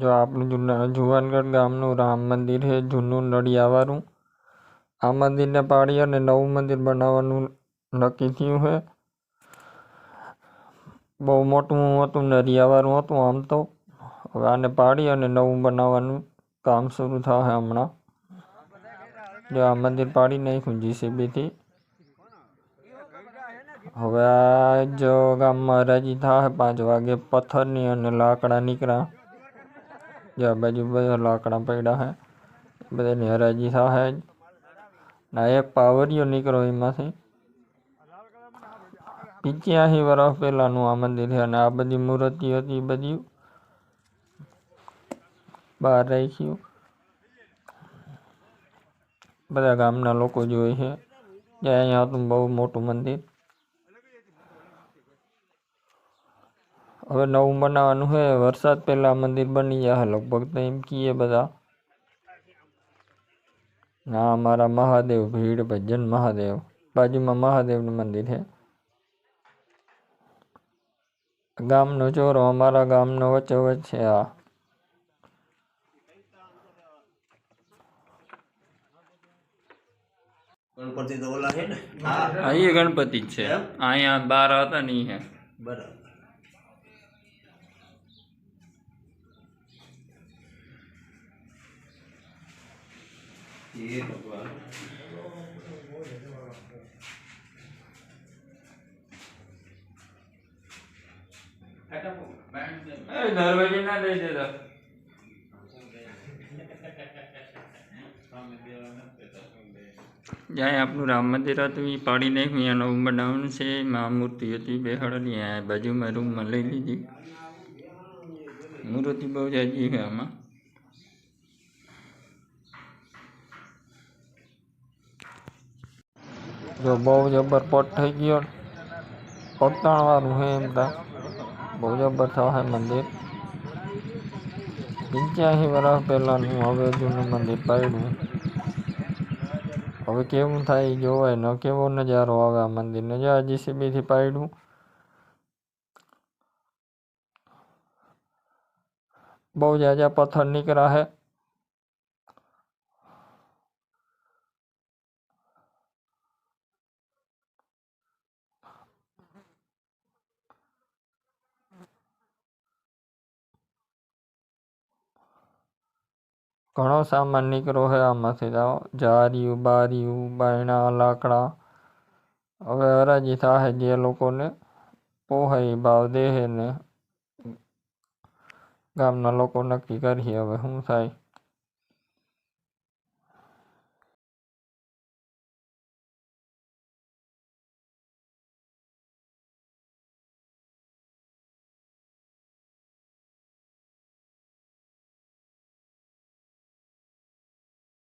જો આપનું જૂના ઝુવાનગણ ગામનું રામ મંદિર હે ઝુનું ડડિયાવારૂ આ મંદિર ને પાડી ને નવ મંદિર બનાવવાનું નક્કી થયું હે બહુ મોટું હતું ડડિયાવારૂ હતું આમ તો હવે આને પાડી ને નવ બનાવવાનું કામ શરૂ થા હમણા રામ મંદિર પાડી નહી ખૂજી સી બી થી હવે જો ગામ મરજી થા 5 વાગે પથ્થર ની અને લાકડા નીકરા જ્યાં બાજુ બધા લાકડા પડ્યા છે બધા હરાજી થશે ના એક પાવરિયો નીકળ્યો એમાંથી પિચ્યાસી વર્ષ પહેલાંનું આ મંદિર છે અને આ બધી મૂર્તિ હતી બધી બહાર રાખ્યું બધા ગામના લોકો જોઈએ છે જ્યાં અહીંયા હતું બહુ મોટું મંદિર અવે નવ મનાવવાનું હે વરસાદ પહેલા મંદિર બનીયા હ લગભગ તેમ કીયે બતા ના મારા મહાદેવ ભીડ ભજન મહાદેવ પાજુ મહાદેવ નું મંદિર હે ગામ નો જોરો અમાર ગામ નો વચવચ છે આ ગણપતિ જોલા હે આ એ ગણપતિ છે આયા બાર હતા ની હે બરા ये भगवान दरवाजे ना ले दे दो જાય આપણું રામ મંદિર હતું એ પાડી નાખ્યું એનો બનાવવાનું છે મા મૂર્તિ હતી બેહાડવાની આ બાજુમાં રૂમમાં લઈ લીધી મૂર્તિ બહુ જાજી છે આમાં બો બો જો બરપોટ થઈ ગયો કોતણવા નું હે એમ તા બહુ જ બર થા હે મંદિર કે છે વરા પહેલા ન હું હવે મંદિર પાડે હવે કેમ થાય જોય ન કેવો નજારો આગા મંદિર ન જાજી સીમી થી પાડું બહુ જાજા પથ્થર ની કરા હે ઘણો સામાન નીકળ્યો છે આમાંથી તો જાર્યું બાર્યું બાયણા લાકડા હવે હરાજી થાય જે લોકોને પોહાય ભાવ દેહે ને ગામના લોકો નક્કી કરીએ હવે શું થાય